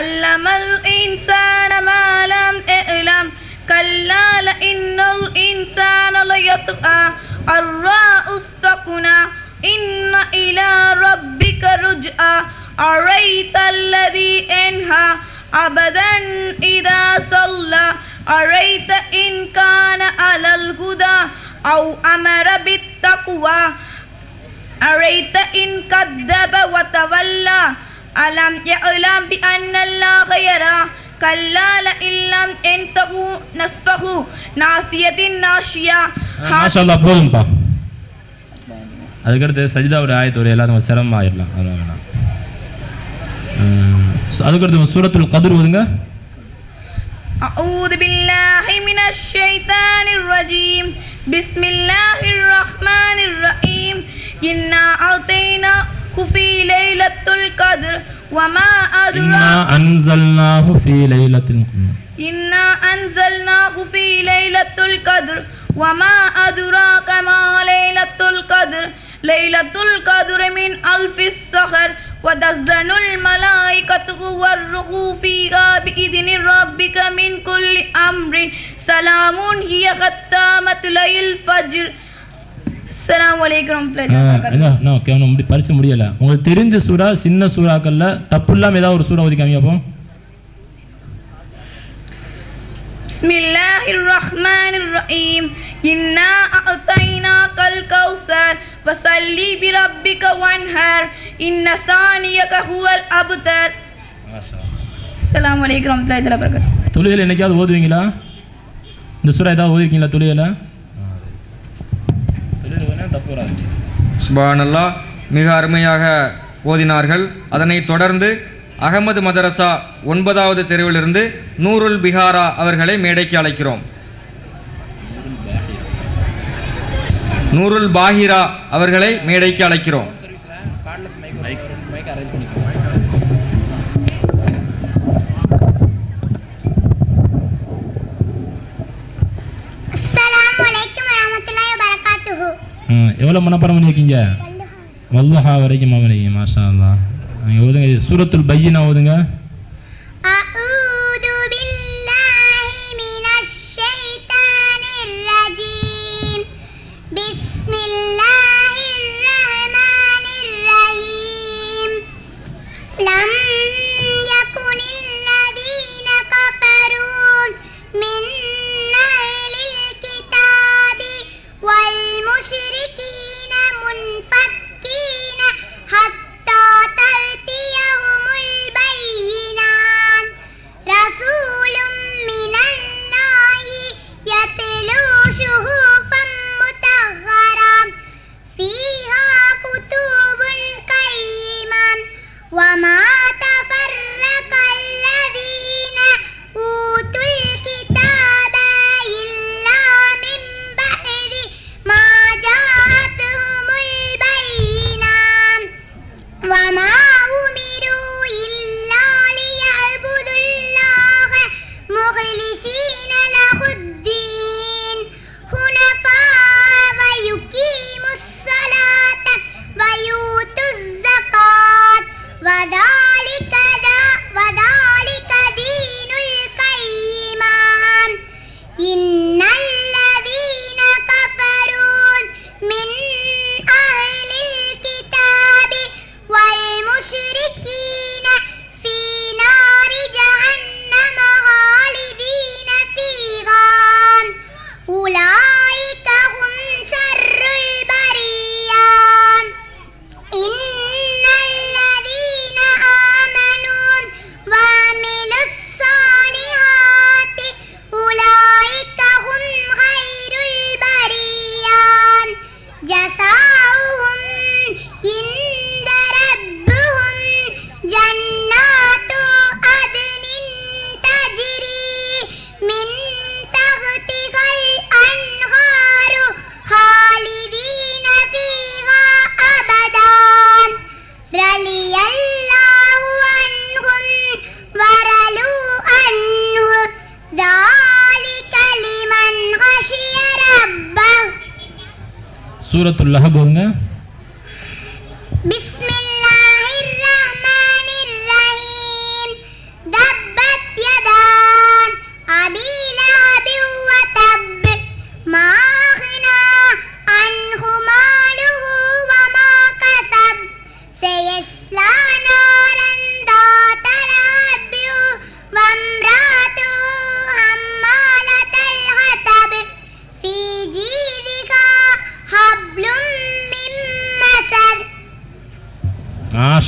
علم الإنسان ما لم يعلم. كلا لإن الإنسان ليطغى. رآه استغنى. إن إلى ربك رجعا أريت الذي ينهى أبدا إذا صلى. أريت إن كان على الهدى أو أمر بالتقوى. أريت إن كذب وتولى. ألم يعلم بأن الله يرى كلا لئن لم ينتهوا نصفه ناصية ناشية மாஷா அல்லாஹ் போதும்பா அதுக்கடுத்து சஜிதாவோட ஆயத்தோட எல்லாம் நம்ம சிரமம் ஆயிடலாம் அதெல்லாம் வேணாம் உம், சு- அதுக்கடுத்து சூரத்துல் கதிர் ஓதுங்க أعوذ بالله من الشيطان الرجيم بسم الله الرحمن الرحيم إنا أعطيناك في ليلة القدر وما أدراك إنا أنزلناه في ليلة إنا أنزلناه في ليلة القدر وما أدراك ما ليلة القدر. ليلة القدر من ألف السحر وتزن الملائكة والروح فيها بإذن ربك من كل أمر. سلام هي ختامة ليل الفجر. முடி பரிச்சு முடியலை உங்களுக்கு தெரிஞ்ச சூறா சின்ன சூறாக்கள்ல தப்பு இல்லாமல் ஏதாவது ஒரு சூறா ஓதி காமிங்க அப்போ بسم الله الرحمن الرحيم إنا أعطيناك الكوثر فصل بربك وانهر إن ثانيك هو الأبتر السلام عليكم ورحمة الله وبركاته தொழுகையில் என்னைக்காவது ஓதுவீங்களா இந்த சூறா ஏதாவது ஓதிருக்கீங்களா தொழுகையில் தப்பு வராது சுபானல்லா மிக அருமையாக ஓதினார்கள். அதனைத் தொடர்ந்து அகமது மதரசா ஒன்பதாவது தெருவிலிருந்து நூருல் பிஹாரா அவர்களை மேடைக்கு அழைக்கிறோம். நூருல் பாஹிரா அவர்களை மேடைக்கு அழைக்கிறோம். எவ்வளோ மனப்பாடம் பண்ணியிருக்கீங்க வல்லுஹா. வரைக்கும் அவனையும் மாஷா அல்லா ஓதுங்க சூரத்துல் பையினா ஓதுங்க.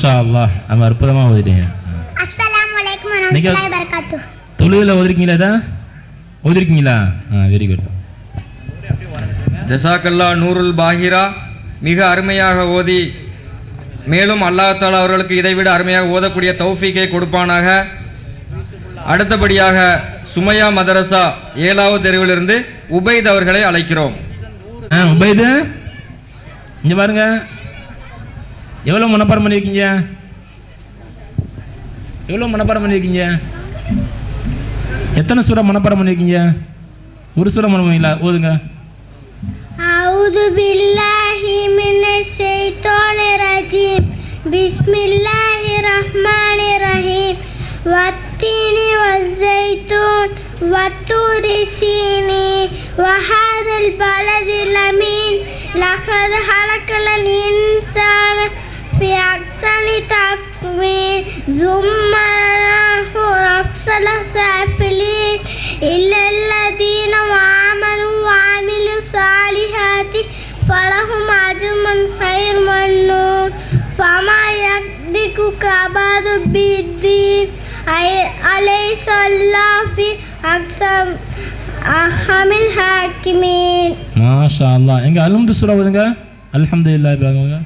மாஷா அல்லாஹ் அவன் அற்புதமாக ஓதிட்டீங்க தொழுவில் ஓதிருக்கீங்களா இதை? ஓதிருக்கீங்களா? ஆ வெரி குட் ஜசாக்கல்லா நூருல் பாஹிரா. மிக அருமையாக ஓதி மேலும் அல்லாஹ் தாலா அவர்களுக்கு இதைவிட அருமையாக ஓதக்கூடிய தௌஃபீக்கை கொடுப்பானாக. அடுத்தபடியாக சுமையா மதரசா ஏழாவது தெருவிலிருந்து உபைத் அவர்களை அழைக்கிறோம். ஆ உபைது? இங்கே பாருங்க. எவ்வளோ மனப்பாடம் பண்ணியிருக்கீங்க எவ்வளோ மனப்பாடம் பண்ணியிருக்கீங்க எத்தனை சூறா மனப்பாடம் பண்ணியிருக்கீங்க ஒரு சூறா மனப்பாடம் ஓதுங்க أعوذ بالله من الشيطان الرجيم بسم الله الرحمن الرحيم والتين والزيتون والطور سينين وهذا البلد الأمين لقد خلقنا الإنسان في أحسن تقويم ثم له أفصل سافلين إلا الذين آمنوا وعملوا الصالحات فلهم أجر خير ممنون فما يكدك بعد بالدين أي- أليس الله في أقسم أحكم الحاكمين மாஷா அல்லாஹ் எங்க அல்ஹம்து சூறா ஓதுங்க அல்ஹம்துலில்லாஹ் இப்ராஹிம்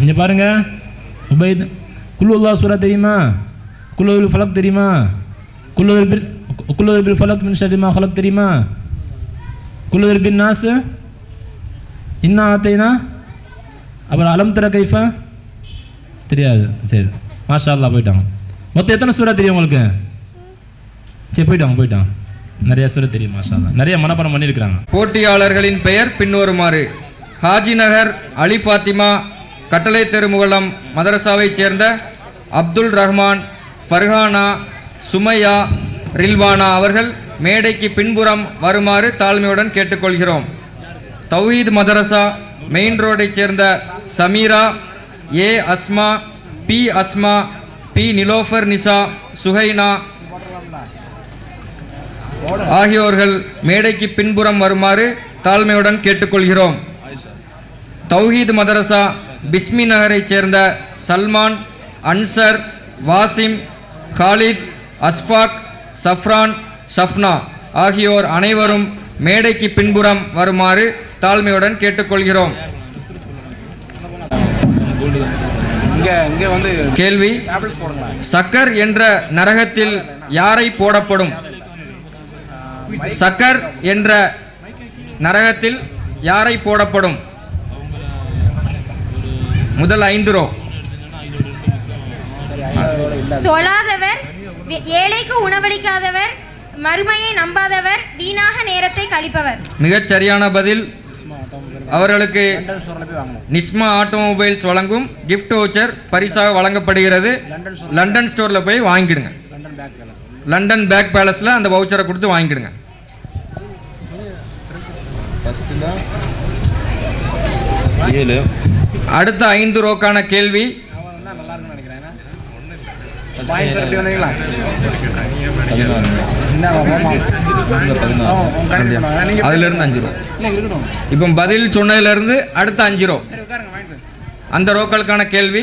இங்கே பாருங்க. உபைத் குல்லுல்லா சூரா தெரியுமா? குல்லுல் ஃபலக் தெரியுமா? குல்லுல் பில் பில் ஃபலக் மின் ஷர்ரி ஃபலக் தெரியுமா? குல்லுல் பின் நாஸ் இன்னா ஆத்தைனா? அப்புறம் அலம் தர கைஃபா? தெரியாது. சரி. மாஷா அல்லா போயிட்டாங்க. மொத்தம் எத்தனை சூறா தெரியும் உங்களுக்கு? சரி போயிட்டாங்க போயிட்டாங்க. நிறைய சூறா தெரியும் மாஷா அல்லா நிறைய மனப்பாடம் பண்ணியிருக்கிறாங்க. போட்டியாளர்களின் பெயர் பின்வருமாறு. ஹாஜி நகர் அலி ஃபாத்திமா கட்டளை தெருமுகலம் மதரசாவைச் சேர்ந்த அப்துல் ரஹ்மான் ஃபர்ஹானா சுமையா ரில்வானா அவர்கள் மேடைக்கு பின்புறம் வருமாறு தாழ்மையுடன் கேட்டுக்கொள்கிறோம். தௌஹீத் மதரசா மெயின் ரோடைச் சேர்ந்த Sameera A Asma B Asma B Nilofar Nisa Suhaina ஆகியோர்கள் மேடைக்கு பின்புறம் வருமாறு தாழ்மையுடன் கேட்டுக்கொள்கிறோம். தௌஹீத் மதரசா பிஸ்மி நகரைச் சேர்ந்த சல்மான் அன்சர் வாசிம் காலித் அஸ்பாக் சஃப்ரான் ஷஃப்னா ஆகியோர் அனைவரும் மேடைக்கு பின்புறம் வருமாறு தாழ்மையுடன் கேட்டுக்கொள்கிறோம். கேள்வி சக்கர் என்ற நரகத்தில் யாரை போடப்படும்? சக்கர் என்ற நரகத்தில் யாரை போடப்படும்? முதல் ஐந்து ரோ. தொழாதவர் ஏழைக்கு உணவளிக்காதவர் மறுமையை நம்பாதவர் வீணாக நேரத்தை கழிப்பவர். மிகச் சரியான பதில். அவர்களுக்கு நிஸ்மா ஆட்டோமொபைல்ஸ் வழங்கும் gift voucher பரிசாக வழங்கப்படுகிறது. லண்டன் ஸ்டோரில் போய் வாங்கிடுங்க. London bag palace London bag பேலஸில் அந்த வவுச்சரை கொடுத்து வாங்கிடுங்க. ஏழு. அடுத்த ஐந்து ரோக்கான கேள்வி. அதிலிருந்து அஞ்சு ரோ. இல்லை, இருக்கட்டும். இப்போ பதில் சொன்னதிலிருந்து அடுத்த அஞ்சு ரோ. அந்த ரோக்களுக்கான கேள்வி.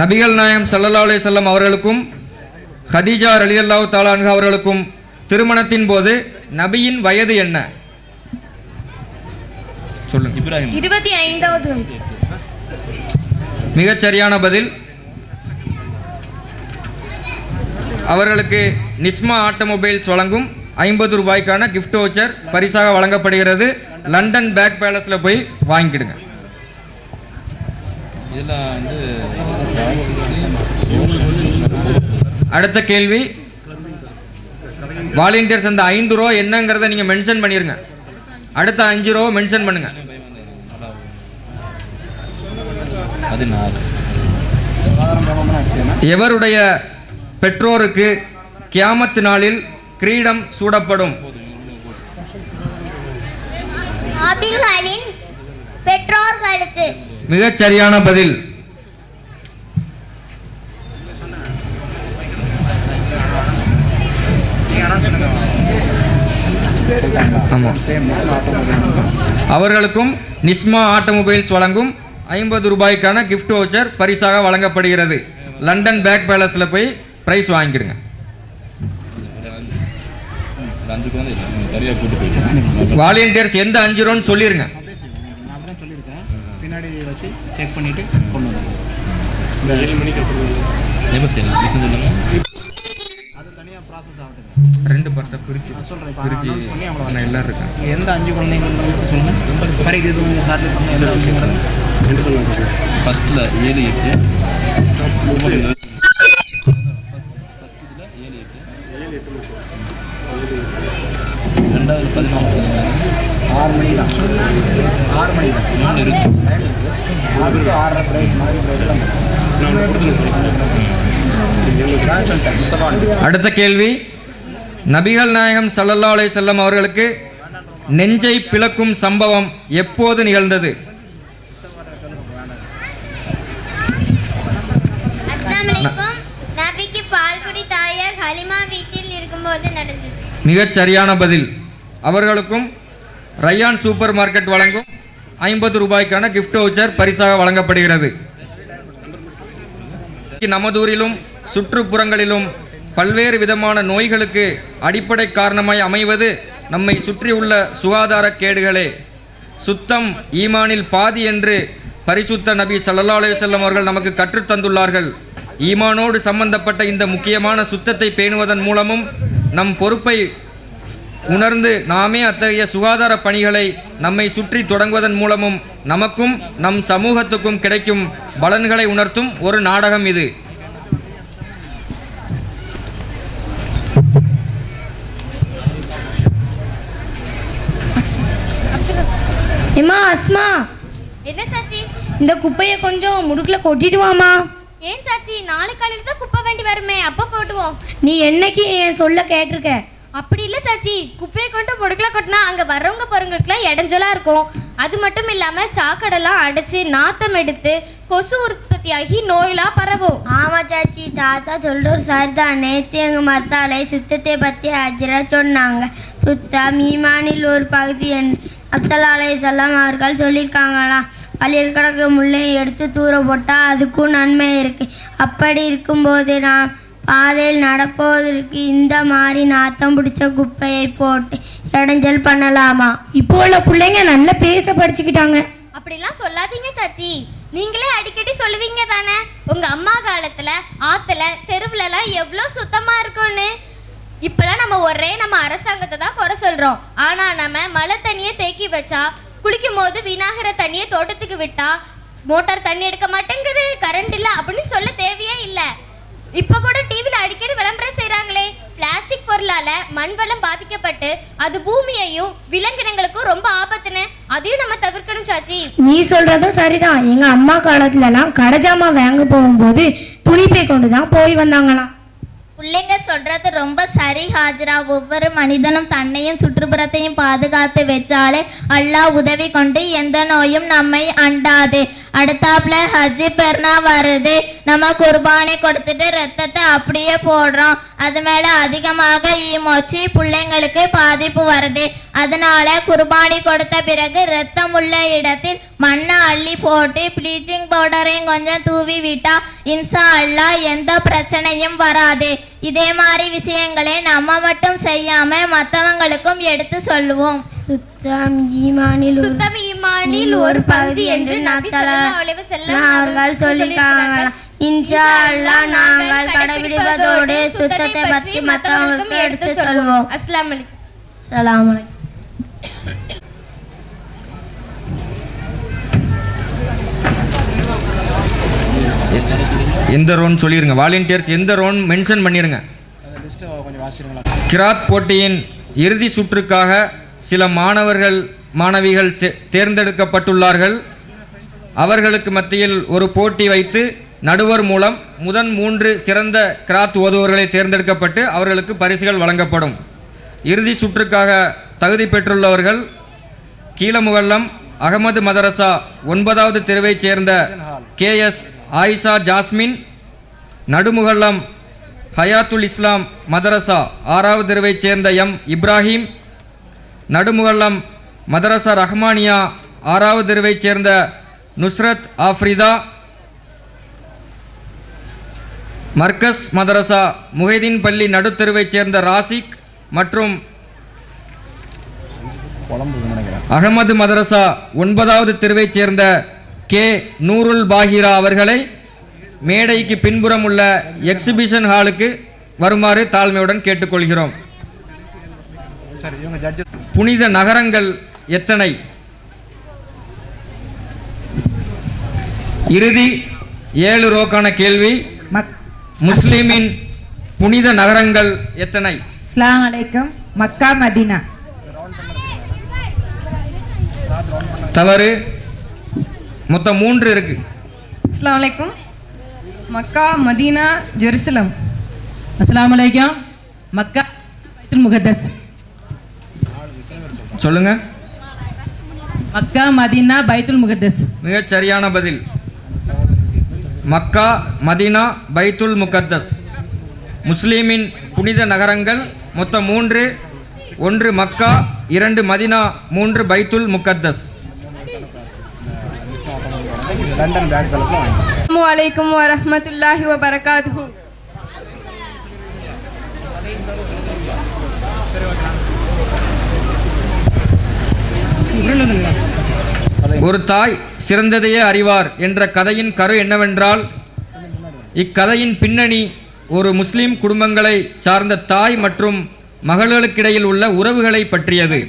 நபிகள் நாயம் ஸல்லல்லாஹு அலைஹி வஸல்லம் அவர்களுக்கும் ஹதீஜா ரலியல்லாஹு தஆலா அன்ஹா அவர்களுக்கும் திருமணத்தின் போது நபியின் வயது என்ன? சொல்லுங்க. இப்ராஹிம். இருபத்தி ஐந்தாவது மிகச் சரியான பதில். அவர்களுக்கு நிஸ்மா ஆட்டோமொபைல்ஸ் வழங்கும் ஐம்பது ரூபாய்க்கான gift voucher பரிசாக வழங்கப்படுகிறது. லண்டன் பேக் பேலஸில் போய் வாங்கிடுங்க இதெல்லாம் வந்து அடுத்த கேள்வி. வாலண்டியர்ஸ் அந்த ஐந்து ரூபா என்னங்கிறத நீங்கள் மென்ஷன் பண்ணிருங்க. அடுத்த அஞ்சு ரூபா மென்ஷன் பண்ணுங்க. எவருடைய பெற்றோருக்கு கியாமத்து நாளில் கிரீடம் சூடப்படும்? பெற்றோர்களுக்கு. மிகச் சரியான பதில். அவர்களுக்கும் நிஸ்மா ஆட்டோமொபைல்ஸ் வழங்கும் ஐம்பது ரூபாய்க்கான கிஃப்ட் வவுச்சர் பரிசாக வழங்கப்படுகிறது. லண்டன் பேக் பேலஸில் போய் ப்ரைஸ் வாங்கிடுங்க வாலண்டியர்ஸ் எந்த அஞ்சு ரூன்னு சொல்லிருங்க பின்னாடி ரெண்டு பார்ட்டை பிரிச்சு. பிரிச்சு நான் எல்லாரும் இருக்கேன் எந்த அஞ்சு குழந்தைங்களுக்கு சொல்லுங்கள் பரிக்கு இது உங்கள் சார்ஜ் பண்ண எந்த விஷயங்கிறது ஃபஸ்ட்டில் ஏழு எட்டு. ரெண்டாவது பதினாலு. ஆறு மணி தான் ஆறு மணி தான் மூணு இருக்கு அடுத்த கேள்வி. நபிகள் நாயகம் அலைஹி செல்லம் அவர்களுக்கு நெஞ்சை பிளக்கும் சம்பவம் எப்போது நிகழ்ந்தது? மிகச் சரியான பதில். அவர்களுக்கும் ரயான் சூப்பர் மார்க்கெட் வழங்கும் ஐம்பது ரூபாய்க்கான கிஃப்ட் வவுச்சர் பரிசாக வழங்கப்படுகிறது. நமதூரிலும் சுற்றுப்புறங்களிலும் பல்வேறு விதமான நோய்களுக்கு அடிப்படை காரணமாய் அமைவது நம்மை சுற்றியுள்ள சுகாதார கேடுகளே. சுத்தம் ஈமானில் பாதி என்று பரிசுத்த நபி சல்லா அலுவலம் அவர்கள் நமக்கு கற்றுத்தந்துள்ளார்கள் ஈமானோடு சம்பந்தப்பட்ட இந்த முக்கியமான சுத்தத்தை பேணுவதன் மூலமும் நம் பொறுப்பை உணர்ந்து நாமே அத்தகைய சுகாதார பணிகளை நம்மை சுற்றி தொடங்குவதன் மூலமும் நமக்கும் நம் சமூகத்துக்கும் கிடைக்கும் பலன்களை உணர்த்தும் ஒரு நாடகம் இது. ஏம்மா அஸ்மா. என்ன சாச்சி? இந்த குப்பையை கொஞ்சம் முடுக்குல கொட்டிட்டு வாமா ஏன் சாச்சி? நாளை காலையில தான் குப்பை வண்டி வருமே. அப்போ போட்டுவோம். நீ என்னைக்கு என் சொல்ல கேட்டிருக்க? அப்படி இல்லை சாச்சி. குப்பையை கொண்டு முடுக்கல கொட்டினா அங்கே வர்றவங்க போகிறவங்களுக்குலாம் இடைஞ்சலாக இருக்கும். அது மட்டும் இல்லாமல் சாக்கடைலாம் அடைச்சி நாத்தம் எடுத்து கொசு உற்பத்தியாகி நோயெல்லாம் பரவும். ஆமாம் சாச்சி. தாத்தா சொல்றது சரிதான். நேற்று எங்கள் மசாலை சுத்தத்தை பற்றி அஜரா சொன்னாங்க. சுத்தம் ஈமானில் ஒரு பகுதி என்று அப்சலாலை செல்லம் அவர்கள் சொல்லியிருக்காங்களாம் பள்ளியில் கணக்கு முள்ளை எடுத்து தூர போட்டால் அதுக்கும் நன்மை இருக்குது அப்படி இருக்கும்போது நான் பாதையில் நடப்போவதற்கு இந்த மாதிரி நாத்தம் பிடிச்ச குப்பையை போட்டு இடைஞ்சல் பண்ணலாமா? இப்போ உள்ள பிள்ளைங்க நல்லா பேச படிச்சுக்கிட்டாங்க. அப்படிலாம் சொல்லாதீங்க சாச்சி. நீங்களே அடிக்கடி சொல்லுவீங்க தானே? உங்க அம்மா காலத்துல ஆத்துல தெருவுல எல்லாம் எவ்வளோ சுத்தமா இருக்கும்னு. இப்பெல்லாம் நம்ம ஒரே நம்ம அரசாங்கத்தை தான் குறை சொல்றோம். ஆனா நம்ம மழை தண்ணியை தேக்கி வச்சா குளிக்கும் போது வீணாகிற தண்ணியை தோட்டத்துக்கு விட்டா மோட்டார் தண்ணி எடுக்க மாட்டேங்குது கரண்ட் இல்ல அப்படின்னு சொல்ல தேவையே இல்லை. இப்ப கூட டிவில அடிக்கடி விளம்பரம் செய்றாங்களே. பிளாஸ்டிக் பொருளால மண் வளம் பாதிக்கப்பட்டு அது பூமியையும் விலங்கினங்களுக்கும் ரொம்ப ஆபத்துன்னு அதையும் நம்ம தவிர்க்கணும் சாச்சி. நீ சொல்றதும் சரிதான். எங்க அம்மா காலத்துலலாம் கடைஜாமா வாங்க போகும்போது துணிப்பை கொண்டு தான் போய் வந்தாங்களாம். பிள்ளைங்க சொல்றது ரொம்ப சரி ஹாஜரா. ஒவ்வொரு மனிதனும் தன்னையும் சுற்றுப்புறத்தையும் பாதுகாத்து வச்சாலே அல்லாஹ் உதவி கொண்டு எந்த நோயும் நம்மை அண்டாது. அடுத்தாப்புல ஹஜ்ஜி பெருனா வருது. நம்ம குர்பானி கொடுத்துட்டு ரத்தத்தை அப்படியே போடுறோம். அது மேல அதிகமாக ஈமோச்சி பிள்ளைங்களுக்கு பாதிப்பு வருது. அதனால குர்பானி கொடுத்த பிறகு ரத்தம் உள்ள இடத்தில் மண்ணை அள்ளி போட்டு ப்ளீச்சிங் பவுடரையும் கொஞ்சம் தூவி விட்டா இன்சா அல்லாஹ் எந்த பிரச்சனையும் வராது. இதே மாதிரி விஷயங்களை நம்ம மட்டும் செய்யாம மற்றவங்களுக்கும் எடுத்து சொல்லுவோம். சுத்தம் ஈமானில் சுத்தம் ஈமானில் ஒரு பகுதி என்று நபி ஸல்லல்லாஹு அலைஹி வஸல்லம் அவர்கள் சொல்லியிருக்காங்களாம் இன்ஷா அல்லாஹ் நாங்கள் கடைபிடிப்பதோடு சுத்தத்தை பற்றி மற்றவங்களுக்கு எடுத்து சொல்வோம் அஸ்ஸலாமு அலைக்கும். எந்த ரோன் சொல்லிடுங்க வாலண்டியர்ஸ் எந்த ரோன் மென்ஷன் பண்ணிடுங்க கிராத் போட்டியின் இறுதி சுற்றுக்காக சில மாணவர்கள் மாணவிகள் தேர்ந்தெடுக்கப்பட்டுள்ளார்கள். அவர்களுக்கு மத்தியில் ஒரு போட்டி வைத்து நடுவர் மூலம் முதன் மூன்று சிறந்த கிராத் ஓதுவர்களை தேர்ந்தெடுக்கப்பட்டு அவர்களுக்கு பரிசுகள் வழங்கப்படும். இறுதி சுற்றுக்காக தகுதி பெற்றுள்ளவர்கள் கீழமுகல்லம் அகமது மதரசா ஒன்பதாவது தெருவைச் சேர்ந்த கே எஸ் ஆயிஷா ஜாஸ்மின் நடுமுகல்லம் ஹயாத்துல் இஸ்லாம் மதரசா ஆறாவது தெருவைச் சேர்ந்த எம். இப்ராஹிம் நடுமுகல்லம் மதரசா ரஹ்மானியா ஆறாவது தெருவைச் சேர்ந்த நுஸ்ரத் ஆஃப்ரிதா மர்கஸ் மதரசா முஹைதீன் பள்ளி நடுத்தெருவைச் சேர்ந்த ராசிக் மற்றும் அகமது மதரசா ஒன்பதாவது தெருவைச் சேர்ந்த கே நூருல் பாஹிரா அவர்களை மேடைக்கு பின்புறம் உள்ள எக்ஸிபிஷன் ஹாலுக்கு வருமாறு தாழ்மையுடன் கேட்டுக்கொள்கிறோம். புனித நகரங்கள் எத்தனை? இறுதி ஏழு ரோக்கான கேள்வி. முஸ்லிமின் புனித நகரங்கள் எத்தனை? அஸ்ஸலாமு அலைக்கும். Mecca Medina. தவறு. மொத்தம் மூன்று இருக்கு. அஸ்ஸலாமு அலைக்கும். Mecca Medina Jerusalem. அஸ்ஸலாமு அலைக்கும். மக்கா பைத்துல் முகத்தஸ். சொல்லுங்க. மக்கா மதீனா பைத்துல் முகத்தஸ். மிகச் சரியான பதில். மக்கா மதீனா பைத்துல் முகத்தஸ். முஸ்லீமின் புனித நகரங்கள் மொத்தம் மூன்று. ஒன்று மக்கா இரண்டு மதினா மூன்று பைத்துல் முகத்தஸ். அஸ்ஸலாமு அலைக்கும் வரஹ்மத்துல்லாஹி வபரகாத்துஹு. ஒரு தாய் சிறந்ததையே அறிவார் என்ற கதையின் கரு என்னவென்றால் இக்கதையின் பின்னணி ஒரு முஸ்லிம் குடும்பங்களை சார்ந்த தாய் மற்றும் மகள்களுக்கிடையில் உள்ள உறவுகளை பற்றியது.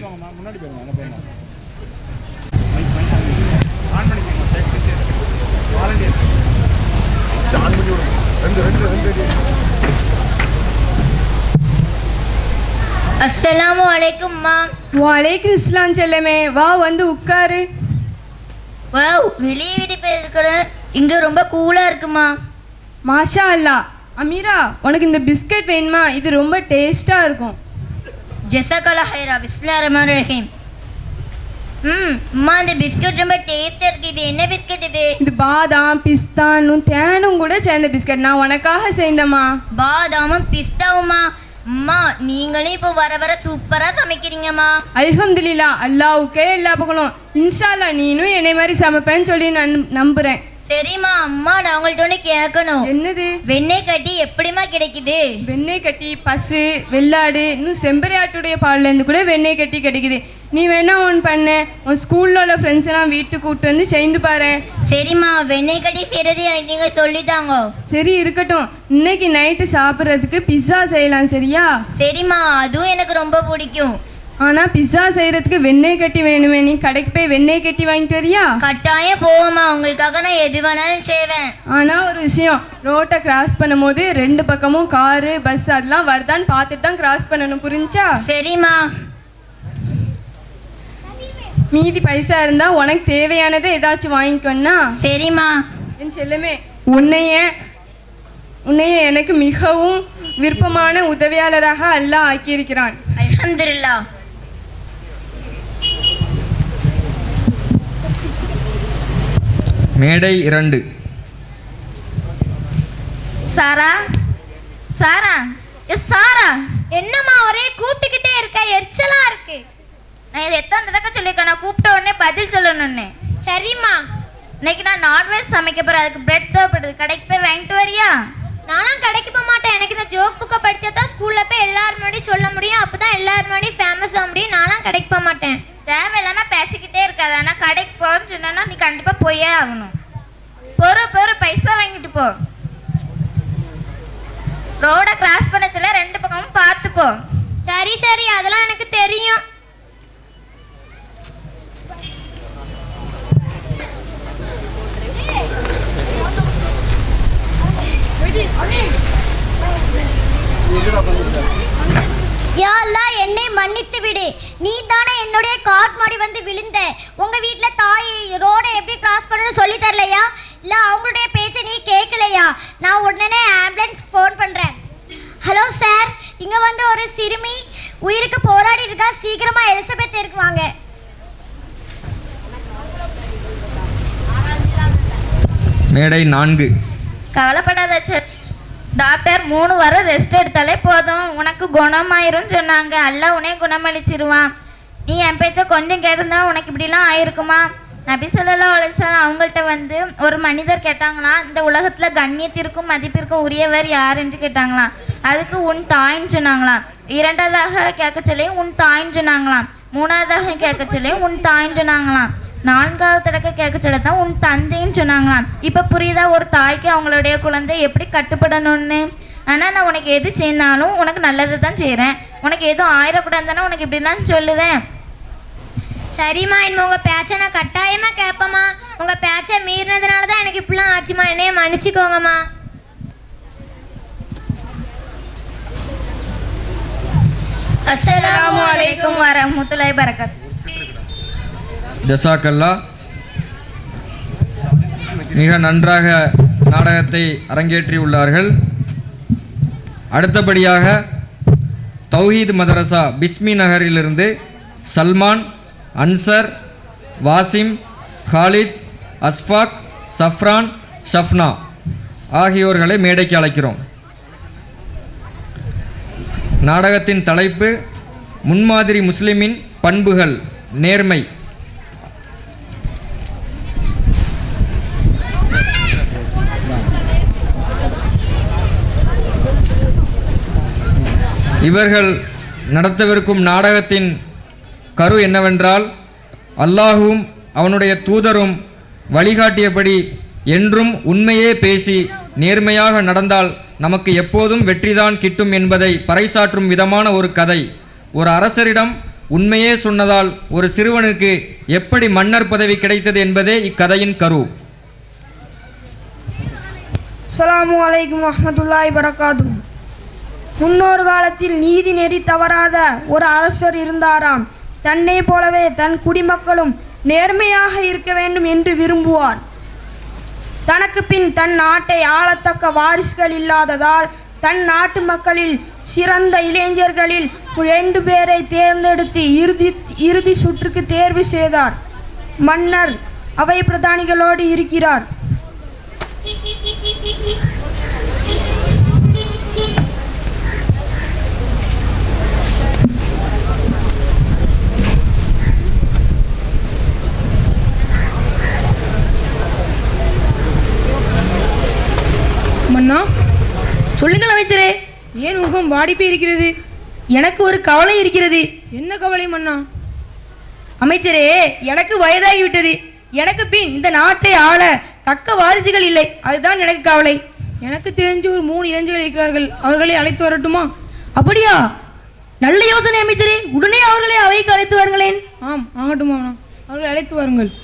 அஸ்ஸலாமு அலைக்கும் மா வலைக்கும் இஸ்லாம் செல்லமே வா வந்து உட்காரு. வாவ் வெளியே வீடு பேர் இருக்கிற இங்க ரொம்ப கூலா இருக்குமா மாஷா அல்லா அமீரா உனக்கு இந்த பிஸ்கட் வேணுமா? இது ரொம்ப டேஸ்டா இருக்கும். ஜெசகலா ஹைரா பிஸ்மில்லா ரஹ்மான் ரஹீம். ம் அம்மா இந்த பிஸ்கட் ரொம்ப டேஸ்டா இருக்கு. இது என்ன பிஸ்கட் இது? இது பாதாம் பிஸ்தானும் தேனும் கூட சேர்ந்த பிஸ்கட். நான் உனக்காக செய்தம்மா பாதாமும் பிஸ்தாவுமா அம்மா நீங்களும் இப்போ வர வர சூப்பரா சமைக்கிறீங்கம்மா. அல்ஹம்துலில்லா அல்லாவுக்கே எல்லா பக்கணும் இன்ஷால்லா நீனும் என்னை மாதிரி சமைப்பேன்னு சொல்லி நான் நம்புறேன். சரிம்மா அம்மா நான் உங்கள்ட்ட ஒன்று கேட்கணும். என்னது? வெண்ணெய் கட்டி எப்படிம்மா கிடைக்குது? வெண்ணெய் கட்டி பசு வெள்ளாடு இன்னும் செம்பரி ஆட்டுடைய பால்லேருந்து கூட வெண்ணெய் கட்டி கிடைக்குது. நீ வேணா ஒன்று பண்ண. உன் ஸ்கூலில் உள்ள ஃப்ரெண்ட்ஸ் எல்லாம் வீட்டுக்கு கூப்பிட்டு வந்து செய்து பாரு. சரிம்மா வெண்ணெய் கட்டி செய்யறது எனக்கு நீங்க சொல்லித்தாங்க. சரி இருக்கட்டும். இன்னைக்கு நைட்டு சாப்பிட்றதுக்கு பிஸ்ஸா செய்யலாம் சரியா? சரிம்மா அதுவும் எனக்கு ரொம்ப பிடிக்கும். ஆனால் பிஸ்ஸா செய்கிறதுக்கு வெண்ணெய் கட்டி வேணுமே. நீ கடைக்கு போய் வெண்ணெய் கட்டி வாங்கிட்டு வரியா? கட்டாயம் போவோம்மா உங்களுக்காக நான் எது வேணாலும் செய்வேன். ஆனால் ஒரு விஷயம் ரோட்டை கிராஸ் பண்ணும்போது ரெண்டு பக்கமும் காரு பஸ் அதெல்லாம் வருதான்னு பார்த்துட்டு தான் கிராஸ் பண்ணணும் புரிஞ்சா? சரிம்மா. மீதி பைசா இருந்தால் உனக்கு தேவையானதை ஏதாச்சும் வாங்கிக்கோன்னா? சரிம்மா. என் செல்லமே உன்னைய உன்னைய எனக்கு மிகவும் விருப்பமான உதவியாளராக அல்லாஹ் ஆக்கியிருக்கிறான். அல்ஹம்துலில்லா. மேடை இரண்டு. சாரா சாரா எஸ் சாரா. என்னம்மா ஒரே கூப்பிட்டுக்கிட்டே இருக்க எரிச்சலா இருக்கு. நான் இதை எத்தனை தடவை சொல்லியிருக்கேன்? நான் கூப்பிட்ட உடனே பதில் சொல்லணும்னு. சரிம்மா. இன்னைக்கு நான் நான்வெஜ் சமைக்க போறேன். அதுக்கு பிரெட் தேவைப்படுது. கடைக்கு போய் வாங்கிட்டு வரியா? நானும் கடைக்கு போக மாட்டேன். எனக்கு இந்த ஜோக் புக்கை படிச்சா தான் ஸ்கூல்ல போய் எல்லாரும் முன்னாடி சொல்ல முடியும். அப்பதான் எல்லாரும் முன்னாடி ஃபேமஸ் ஆக முடியும். நானும் கடைக்கு போக மாட்டேன். தேவையில்லாம பேசிக்கிட்டே இருக்காது. ஆனால் கடைக்கு போறேன்னு சொன்னா நீ கண்டிப்பா போயே ஆகணும். பொறு பொறு பைசா வாங்கிட்டு போ. ரோட கிராஸ் பண்ண சொல்ல ரெண்டு பக்கமும் பார்த்து போ சரி சரி அதெல்லாம் எனக்கு தெரியும் யா அல்லாஹ் என்னை மன்னித்து விடு நீ தானே என்னுடைய காட் மாடி வந்து விழுந்த உங்க வீட்ல தாய் ரோடை எப்படி கிராஸ் பண்ணணும்னு சொல்லி தரலையா இல்ல அவங்களுடைய பேச்சை நீ கேட்கலையா நான் உடனே ஆம்புலன்ஸ்க்கு ஃபோன் பண்றேன் ஹலோ சார் இங்க வந்து ஒரு சிறுமி உயிருக்கு போராடி இருக்கா சீக்கிரமா எலிசபெத் இருக்குவாங்க மேடை நான்கு. கவலைப்படாத டாக்டர் மூணு வாரம் ரெஸ்ட் எடுத்தாலே போதும். உனக்கு குணமாயிரும் சொன்னாங்க. அல்ல உனே குணமளிச்சிருவான். நீ என் பேச்ச கொஞ்சம் கேட்டிருந்தா உனக்கு இப்படிலாம் ஆயிருக்குமா? நபிசல்லா ஸல்லல்லாஹு அவங்கள்ட்ட வந்து ஒரு மனிதர் கேட்டாங்களாம் இந்த உலகத்தில் கண்ணியத்திற்கும் மதிப்பிற்கும் உரியவர் யார் என்று கேட்டாங்களாம். அதுக்கு உன் தாயின்னு சொன்னாங்களாம். இரண்டாவதாக கேட்க சொல்லி உன் தாயின்னு சொன்னாங்களாம். மூணாவதாக கேட்க சொல்லி உன் தாயின்னு சொன்னாங்களாம். நான்காவது தடக்க கேட்க சொல்ல தான் உன் தந்தைன்னு சொன்னாங்களாம். இப்போ புரியுதா ஒரு தாய்க்கு அவங்களுடைய குழந்தை எப்படி கட்டுப்படணும்னு? ஆனால் நான் உனக்கு எது செய்யினாலும் உனக்கு நல்லது தான் செய்கிறேன் உனக்கு எதுவும் ஆயிடக்கூடாது தானே உனக்கு இப்படிலாம் சொல்லுதேன். சரிம்மா இனிமே உங்க பேச்சை நான் கட்டாயமா கேட்பேம்மா. உங்க பேச்சை மீறினதுனால தான் எனக்கு இப்படிலாம் ஆச்சுமா என்னைய மன்னிச்சுக்கோங்கம்மா. அஸ்ஸலாமு அலைக்கும் வரஹ்மத்துல்லாஹி பரக்கத் ஜசாக்கல்லா மிக நன்றாக நாடகத்தை அரங்கேற்றியுள்ளார்கள். அடுத்தபடியாக தௌஹீத் மதரசா பிஸ்மி நகரிலிருந்து சல்மான் அன்சர் வாசிம் காலித் அஸ்ஃபாக் சஃப்ரான் ஷஃப்னா ஆகியோர்களை மேடைக்கு அழைக்கிறோம். நாடகத்தின் தலைப்பு முன்மாதிரி முஸ்லிமின் பண்புகள் நேர்மை. இவர்கள் நடத்தவிருக்கும் நாடகத்தின் கரு என்னவென்றால் அல்லாஹுவும் அவனுடைய தூதரும் வழிகாட்டியபடி என்றும் உண்மையே பேசி நேர்மையாக நடந்தால் நமக்கு எப்போதும் வெற்றிதான் கிட்டும் என்பதை பறைசாற்றும் விதமான ஒரு கதை. ஒரு அரசரிடம் உண்மையே சொன்னதால் ஒரு சிறுவனுக்கு எப்படி மன்னர் பதவி கிடைத்தது என்பதே இக்கதையின் கரு. அஸ்ஸலாமு அலைக்கும் வரஹ்மத்துல்லாஹி வரகாத்து முன்னொரு காலத்தில் நீதி நெறி தவறாத ஒரு அரசர் இருந்தாராம். தன்னை போலவே தன் குடிமக்களும் நேர்மையாக இருக்க வேண்டும் என்று விரும்புவார். தனக்கு பின் தன் நாட்டை ஆளத்தக்க வாரிசுகள் இல்லாததால் தன் நாட்டு மக்களில் சிறந்த இளைஞர்களில் ரெண்டு பேரை தேர்ந்தெடுத்து இறுதி இறுதி சுற்றுக்கு தேர்வு செய்தார். மன்னர் அவை பிரதானிகளோடு இருக்கிறார். அண்ணா சொல்லுங்கள் அமைச்சரே ஏன் முகம் வாடிப்பு இருக்கிறது? எனக்கு ஒரு கவலை இருக்கிறது. என்ன கவலை மன்னா? அமைச்சரே எனக்கு வயதாகிவிட்டது. எனக்கு பின் இந்த நாட்டை ஆள தக்க வாரிசுகள் இல்லை. அதுதான் எனக்கு கவலை. எனக்கு தெரிஞ்சு ஒரு மூணு இளைஞர்கள் இருக்கிறார்கள். அவர்களை அழைத்து வரட்டுமா? அப்படியா? நல்ல யோசனை அமைச்சரே. உடனே அவர்களை அவைக்கு அழைத்து வாருங்களேன். ஆம் ஆகட்டுமா அவர்களை அழைத்து வாருங்கள்.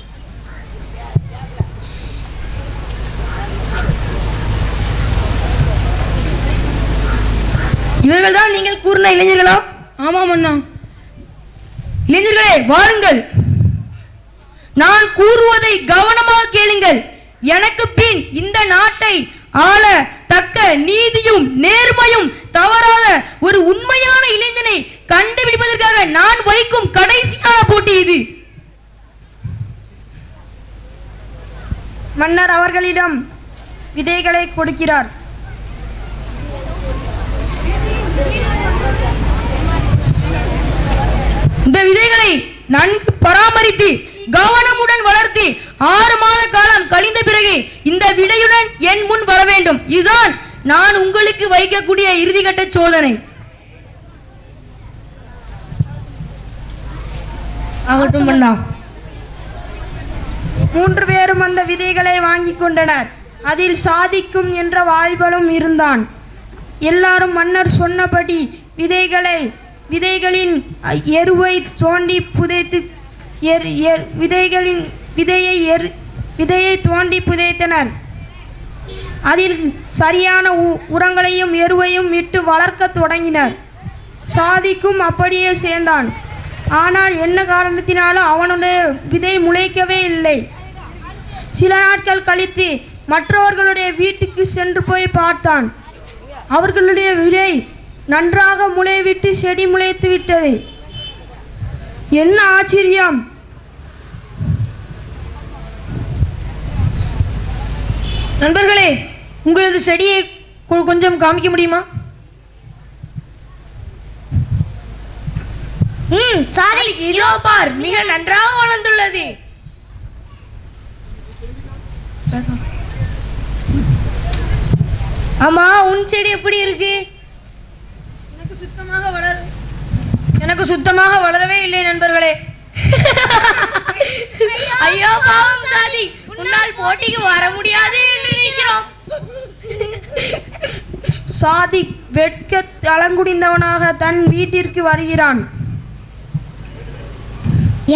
இவர்கள் தான் நீங்கள் கூறின இளைஞர்களா? ஆமாம் அண்ணா இளைஞர்களே வாருங்கள். நான் கூறுவதை கவனமாக கேளுங்கள். எனக்கு பின் இந்த நாட்டை ஆள தக்க நீதியும் நேர்மையும் தவறாத ஒரு உண்மையான இளைஞனை கண்டுபிடிப்பதற்காக நான் வைக்கும் கடைசியான போட்டி இது. மன்னர் அவர்களிடம் விதைகளை கொடுக்கிறார். இந்த விதைகளை நன்கு பராமரித்து கவனமுடன் வளர்த்து ஆறு மாத காலம் கழிந்த பிறகு இந்த விடையுடன் என் முன் வர வேண்டும். இதுதான் நான் உங்களுக்கு வைக்கக்கூடிய இறுதிக்கட்ட சோதனை. ஆகட்டும் மன்னா மூன்று பேரும் அந்த விதைகளை வாங்கி கொண்டனர். அதில் சாதிக்கும் என்ற வாய்பலும் இருந்தான். எல்லாரும் மன்னர் சொன்னபடி விதைகளை விதைகளின் எருவை தோண்டி புதைத்து எர் எர் விதைகளின் விதையை எர் விதையை தோண்டி புதைத்தனர். அதில் சரியான உ- உரங்களையும் எருவையும் இட்டு வளர்க்கத் தொடங்கினர். சாதிக்கும் அப்படியே சேர்ந்தான். ஆனால் என்ன காரணத்தினாலும் அவனுடைய விதை முளைக்கவே இல்லை. சில நாட்கள் கழித்து மற்றவர்களுடைய வீட்டுக்கு சென்று போய் பார்த்தான். அவர்களுடைய விதை நன்றாக முளைவிட்டு செடி முளைத்து விட்டது. என்ன ஆச்சரியம்? நண்பர்களே உங்களது செடியை கொ- கொஞ்சம் காமிக்க முடியுமா? ம் சாதி இதோ பார் மிக நன்றாக வளர்ந்துள்ளது. ஆமா உன் செடி எப்படி இருக்கு? சுத்தமாக வளர எனக்கு சுத்தமாக வளரவே இல்லை நண்பர்களே. ஐயோ பாவம் சாதி. உன்னால் போட்டிக்கு வர முடியாது என்று நினைக்கிறோம். சாதிக் வெட்க தளங்குடிந்தவனாக தன் வீட்டிற்கு வருகிறான்.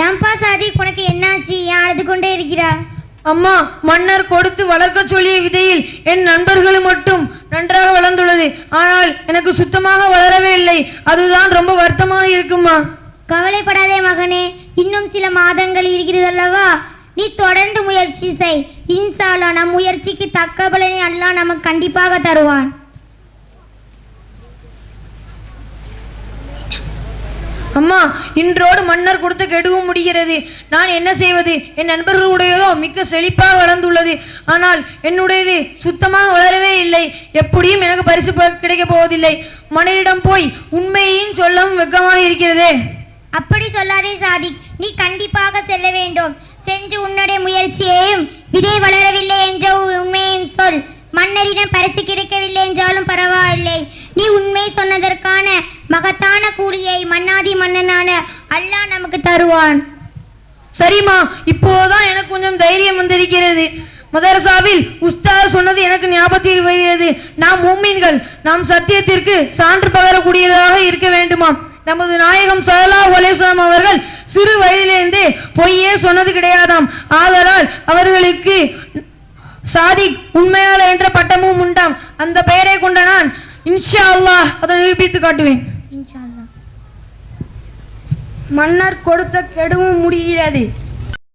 ஏன்பா சாதி? உனக்கு என்னாச்சு? ஏன் அழுது கொண்டே இருக்கிறா அம்மா மன்னர் கொடுத்து வளர்க்க சொல்லிய விதையில் என் நண்பர்கள் மட்டும் நன்றாக வளர்ந்துள்ளது. ஆனால் எனக்கு சுத்தமாக வளரவே இல்லை. அதுதான் ரொம்ப வருத்தமாக இருக்குமா? கவலைப்படாதே மகனே. இன்னும் சில மாதங்கள் இருக்கிறது அல்லவா நீ தொடர்ந்து முயற்சி செய். இன்சாலா நம் முயற்சிக்கு தக்க பலனை அல்லாஹ் நமக்கு கண்டிப்பாக தருவான். அம்மா இன்றோடு மன்னர் கொடுத்த கெடுவும் முடிகிறது. நான் என்ன செய்வது? என் நண்பர்களுடையதோ மிக்க செழிப்பாக வளர்ந்துள்ளது. ஆனால் என்னுடையது சுத்தமாக வளரவே இல்லை. எப்படியும் எனக்கு பரிசு ப- கிடைக்கப் போவதில்லை. மன்னரிடம் போய் உண்மையையும் சொல்லவும் வெக்கமாக இருக்கிறதே. அப்படி சொல்லாதே சாதி. நீ கண்டிப்பாக செல்ல வேண்டும். சென்று உன்னுடைய முயற்சியையும் விதை வளரவில்லை என்ற உண்மையையும் சொல். மன்னரிடம் பரிசு கிடைக்கவில்லை என்றாலும் பரவாயில்லை. நீ உண்மை சொன்னதற்கான மகத்தான கூலியை மன்னாதி மன்னனான அல்லாஹ் நமக்கு தருவான். சரிம்மா இப்போதான் எனக்கு கொஞ்சம் தைரியம் வந்திருக்கிறது. மதரசாவில் உஸ்தாத் சொன்னது எனக்கு ஞாபகத்தில் வருகிறது. நாம் மூமீன்கள் நாம் சத்தியத்திற்கு சான்று பகரக்கூடியதாக இருக்க வேண்டுமா? நமது நாயகம் சலா ஒலேஸ்வரம் அவர்கள் சிறு வயதிலிருந்தே பொய்யே சொன்னது கிடையாதாம். ஆதலால் அவர்களுக்கு சாதிக் உண்மையாளர் என்ற பட்டமும் உண்டாம். அந்த பெயரை கொண்ட நான் இன்ஷா அல்லாஹ் அதை நிரூபித்து காட்டுவேன். மன்னர் கொடுத்த கெடுவும் முடிகிறது.